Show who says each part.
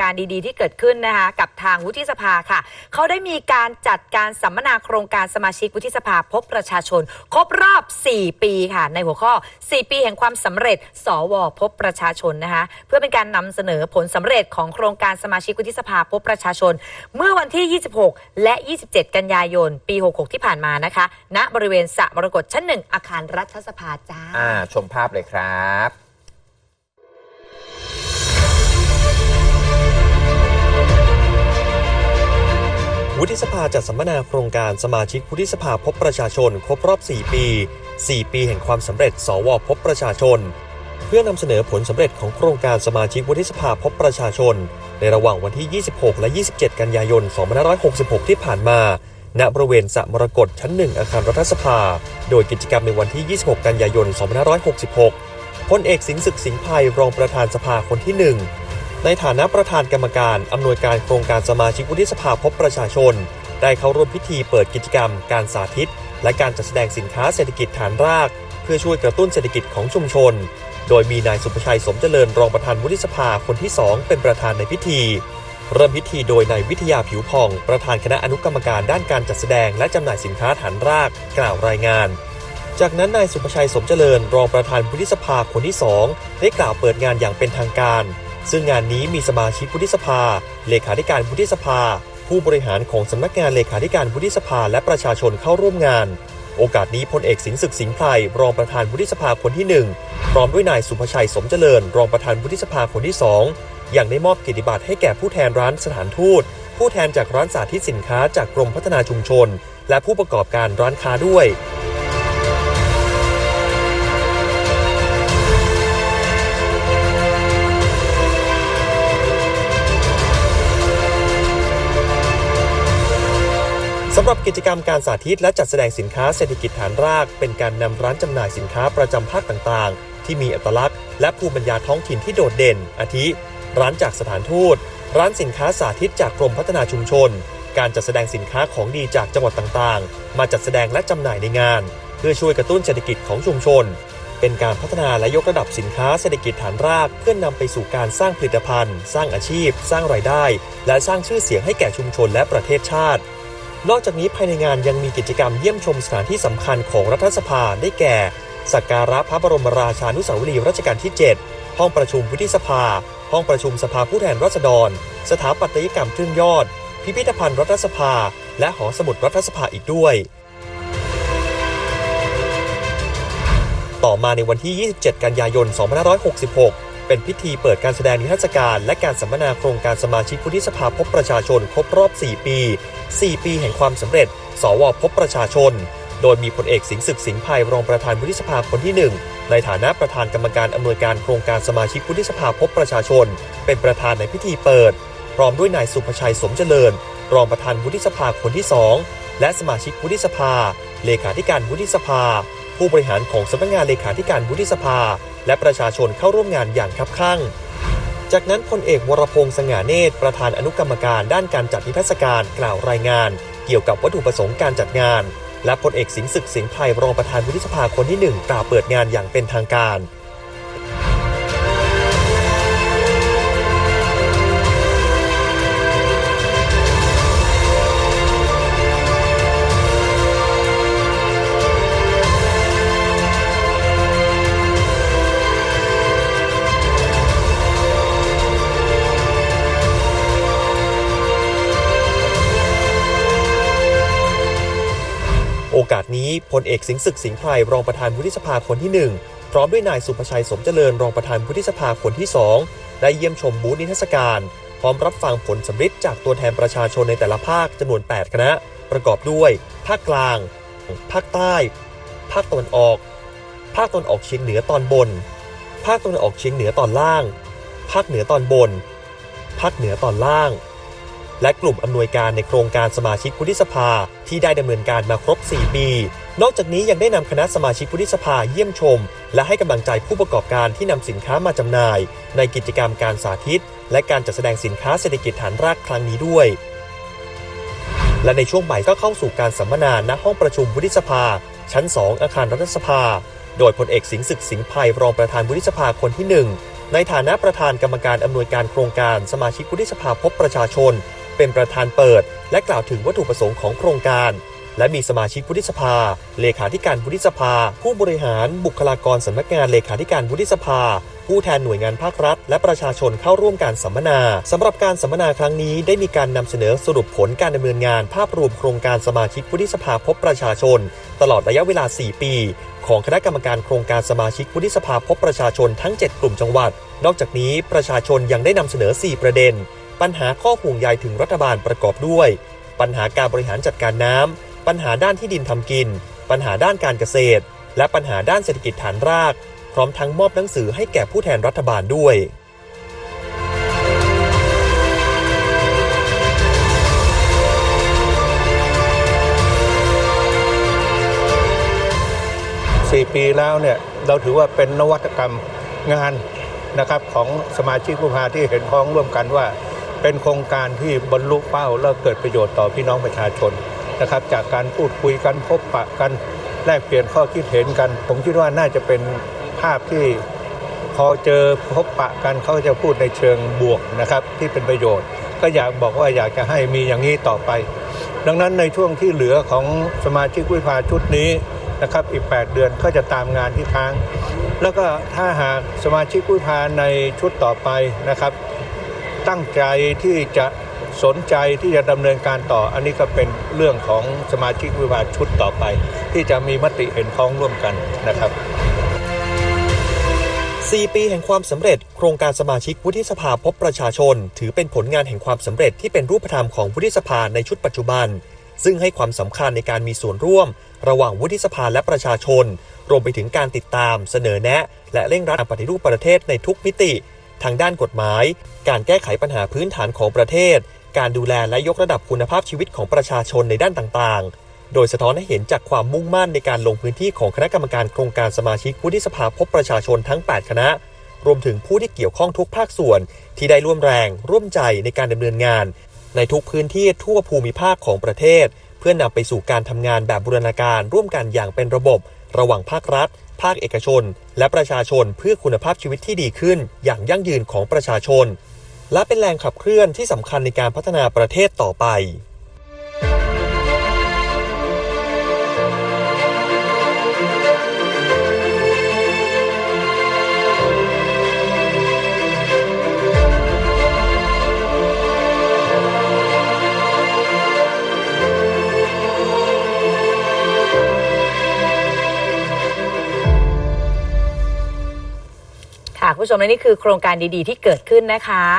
Speaker 1: การดีๆ ที่เกิดขึ้นนะคะกับทางวุฒิสภาค่ะ เขาได้มีการจัดการสัมมนาโครงการสมาชิกวุฒิสภาพบประชาชน ครบรอบ 4 ปีค่ะ ในหัวข้อ 4 ปีแห่งความสำเร็จ สวพบประชาชนนะคะเพื่อเป็นการนำเสนอผลสำเร็จของโครงการสมาชิกวุฒิสภาพบประชาชน เมื่อวันที่ 26 และ 27 กันยายน ปี 66 ที่ผ่านมานะคะ ณบริเวณสระมรกตชั้นหนึ่งอาคารรัฐสภาจ้า
Speaker 2: อ่าชมภาพเลยครับ
Speaker 3: วุฒิสภาจัดสัมมนาโครงการสมาชิกวุฒิสภาพบประชาชน ครบรอบ 4 ปี 4 ปีแห่งความสำเร็จ สวพบประชาชน เพื่อนำเสนอผลสำเร็จของโครงการสมาชิกวุฒิสภาพบประชาชน ในระหว่างวันที่ 26 และ 27 กันยายน 2566 ที่ผ่านมา ณบริเวณสระมรกตชั้นหนึ่งอาคารรัฐสภา โดยกิจกรรมในวันที่ 26 กันยายน 2566พลเอกสิงห์ศึกสิงห์ไพรรองประธานสภาคนที่หนึ่ง ในฐานะประธานกรรมการอำนวยการโครงการสมาชิกวุฒิสภาพบประชาชน ได้เข้าร่วมพิธีเปิดกิจกรรม การสาธิต และการจัดแสดงสินค้าเศรษฐกิจฐานราก เพื่อช่วยกระตุ้นเศรษฐกิจของชุมชน โดยมีนายสุภชัยสมเจริญรองประธานวุฒิสภาคนที่ 2 เป็นประธานในพิธี เริ่มพิธีโดยนายวิทยาผิวผ่อง ประธานคณะอนุกรรมการด้านการจัดแสดง และจำหน่ายสินค้าฐานราก กล่าวรายงานจากนั้นนายสุภชัยสมเจริญรองประธานวุฒิสภาคนที่ 2 ได้กล่าวเปิดงานอย่างเป็นทางการ ซึ่งงานนี้มีสมาชิกวุฒิสภา เลขาธิการวุฒิสภา ผู้บริหารของสำนักงานเลขาธิการวุฒิสภา และประชาชนเข้าร่วมงาน โอกาสนี้พลเอกสิงห์ศึกสิงห์ไพรรองประธานวุฒิสภาคนที่ 1 พร้อมด้วยนายสุภชัยสมเจริญ รองประธานวุฒิสภาคนที่ 2 อย่างได้มอบเกียรติบัตรให้แก่ผู้แทนร้านสถานทูต ผู้แทนจากร้านสาธิตสินค้าจากกรมพัฒนาชุมชน และผู้ประกอบการร้านค้าด้วยำหรับกิจกรรมการสาธิตและจัดแสดงสินค้าเศรษฐกิจฐานราก เป็นการนำร้านจำหน่ายสินค้าประจำภาคต่างๆ ที่มีอัตลักษณ์และภูมิปัญญาท้องถิ่นที่โดดเด่น อาทิ ร้านจากสถานทูต ร้านสินค้าสาธิตจากกรมพัฒนาชุมชน การจัดแสดงสินค้าของดีจากจังหวัดต่างๆ มาจัดแสดงและจำหน่ายในงาน เพื่อช่วยกระตุ้นเศรษฐกิจของชุมชน เป็นการพัฒนาและยกระดับสินค้าเศรษฐกิจฐานรากเพื่อนนำไปสู่การสร้างผลิตภัณฑ์ สร้างอาชีพ สร้างรายได้ และสร้างชื่อเสียงให้แก่ชุมชนและประเทศชาติ นอกจากนี้ภายในงานยังมีกิจกรรมเยี่ยมชมสถานที่สำคัญของรัฐสภาได้แก่ สักการะพระบรมราชานุสาวรีย์รัชกาลที่ 7 ห้องประชุมวุฒิสภา ห้องประชุมสภาผู้แทนราษฎร สถาปัตยกรรมเครื่องยอด พิพิธภัณฑ์รัฐสภา และหอสมุดรัฐสภาอีกด้วย ต่อมาในวันที่ 27 กันยายน 2566 เป็นพิธีเปิดการแสดงนิทรรศการ และการสัมมนาโครงการสมาชิกวุฒิสภาพบประชาชนครบรอบ 4 ปี 4 ปีแห่งความสำเร็จ สวพบประชาชน โดยมีพลเอกสิงห์ศึกสิงห์ไพรรองประธานวุฒิสภาคนที่ 1 ในฐานะประธานกรรมการอำนวยการโครงการสมาชิกวุฒิสภาพบประชาชน เป็นประธานในพิธีเปิด พร้อมด้วยนายสุภชัยสมเจริญ รองประธานวุฒิสภาคนที่ 2 และสมาชิกวุฒิสภา เลขาธิการวุฒิสภา ผู้บริหารของสำนักงานเลขาธิการวุฒิสภา และประชาชนเข้าร่วมงานอย่างคับคั่ง จากนั้นพลเอกวรพงษ์สง่าเนตรประธานอนุกรรมการด้านการจัดนิทรรศการกล่าวรายงาน เกี่ยวกับวัตถุประสงค์การจัดงาน และพลเอกสิงห์ศึกสิงห์ไพรรองประธานวุฒิสภาคนที่หนึ่งกล่าวเปิดงานอย่างเป็นทางการ นี้พลเอกสิงศึกสิงห์ไพรรองประธานวุฒิสภาคนที่ 1 พร้อมด้วยนายสุภชัยสมเจริญรองประธานวุฒิสภาคนที่ 2 ได้เยี่ยมชมบูธนิทรรศการ พร้อมรับฟังผลสำฤทธิ์จากตัวแทนประชาชนในแต่ละภาคจำนวน 8 คณะ ประกอบด้วย ภาคกลาง ภาคใต้ ภาคตะวันออก ภาคตะวันออกเฉียงเหนือตอนบน ภาคตะวันออกเฉียงเหนือตอนล่าง ภาคเหนือตอนบน ภาคเหนือตอนล่างและกลุ่มอำนวยการในโครงการสมาชิกวุฒิสภาที่ได้ดำเนินการมาครบ 4 ปี นอกจากนี้ยังได้นำคณะสมาชิกวุฒิสภาเยี่ยมชม และให้กำลังใจผู้ประกอบการที่นำสินค้ามาจำหน่าย ในกิจกรรมการสาธิต และการจัดแสดงสินค้าเศรษฐกิจฐานรากครั้งนี้ด้วย และในช่วงบ่ายก็เข้าสู่การสัมมนาณห้องประชุมวุฒิสภา ชั้น 2 อาคารรัฐสภา โดยพลเอกสิงห์ศึกสิงห์ไพรรองประธานวุฒิสภาคนที่ 1 ในฐานะประธานกรรมการอำนวยการโครงการสมาชิกวุฒิสภาพบประชาชน เป็นประธานเปิด และกล่าวถึงวัตถุประสงค์ของโครงการ และมีสมาชิกวุฒิสภา เลขาธิการวุฒิสภา ผู้บริหาร บุคลากรสำนักงานเลขาธิการวุฒิสภา ผู้แทนหน่วยงานภาครัฐ และประชาชนเข้าร่วมการสัมมนาสำหรับการสัมมนาครั้งนี้ได้มีการนำเสนอสรุปผลการดำเนินงาน ภาพรวมโครงการสมาชิกวุฒิสภาพบประชาชน ตลอดระยะเวลา 4 ปี ของคณะกรรมการโครงการสมาชิกวุฒิสภาพบประชาชนทั้ง 7 กลุ่มจังหวัด นอกจากนี้ประชาชนยังได้นำเสนอ 4 ประเด็น ปัญหาข้อห่วงใยถึงรัฐบาลประกอบด้วย ปัญหาการบริหารจัดการน้ำ ปัญหาด้านที่ดินทำกิน ปัญหาด้านการเกษตร และปัญหาด้านเศรษฐกิจฐานราก พร้อมทั้งมอบหนังสือให้แก่ผู้แทนรัฐบาลด้วย
Speaker 2: สี่ปีแล้วเนี่ยเราถือว่าเป็นนวัตกรรมงานนะครับของสมาชิกผู้พาที่เห็นพ้องร่วมกันว่า เป็นโครงการที่บรรลุเป้าและเกิดประโยชน์ต่อพี่น้องประชาชน นะครับจากการพูดคุยกันพบปะกันแลกเปลี่ยนข้อคิดเห็นกัน ผมคิดว่าน่าจะเป็นภาพที่พอเจอพบปะกันเขาจะพูดในเชิงบวกนะครับที่เป็นประโยชน์ ก็อยากบอกว่าอยากจะให้มีอย่างนี้ต่อไป ดังนั้นในช่วงที่เหลือของสมาชิกวิภาชุดนี้นะครับอีก 8 เดือนก็จะตามงานที่ค้าง แล้วก็ถ้าหากสมาชิกวิภาในชุดต่อไปนะครับ ตั้งใจที่จะ สนใจที่จะดำเนินการต่อ อันนี้ก็เป็นเรื่องของสมาชิกวิภาชุดต่อไป ที่จะมีมติเห็นพ้องร่วมกันนะครับ
Speaker 3: 4 ปีแห่งความสำเร็จ โครงการสมาชิกวุฒิสภาพบประชาชน ถือเป็นผลงานแห่งความสำเร็จที่เป็นรูปธรรมของวุฒิสภาในชุดปัจจุบัน ซึ่งให้ความสำคัญในการมีส่วนร่วม ระหว่างวุฒิสภาและประชาชน รวมไปถึงการติดตาม เสนอแนะ และเร่งรัดปฏิรูปประเทศในทุกมิติ ทางด้านกฎหมาย การแก้ไขปัญหาพื้นฐานของประเทศ การดูแลและยกระดับคุณภาพชีวิตของประชาชนในด้านต่างๆ โดยสะท้อนให้เห็นจากความมุ่งมั่นในการลงพื้นที่ของคณะกรรมการโครงการสมาชิกวุฒิสภาพบประชาชนทั้ง 8 คณะ รวมถึงผู้ที่เกี่ยวข้องทุกภาคส่วน ที่ได้ร่วมแรง ร่วมใจในการดำเนินงาน ในทุกพื้นที่ทั่วภูมิภาคของประเทศ เพื่อนำไปสู่การทำงานแบบบูรณาการ ร่วมกันอย่างเป็นระบบ ระหว่างภาครัฐ ภาคเอกชน และประชาชนเพื่อคุณภาพชีวิตที่ดีขึ้น อย่างยั่งยืนของประชาชน และเป็นแรงขับเคลื่อนที่สำคัญในการพัฒนาประเทศต่อไป
Speaker 1: ค่ะคุณผู้ชมและนี่คือโครงการดีๆที่เกิดขึ้นนะคะ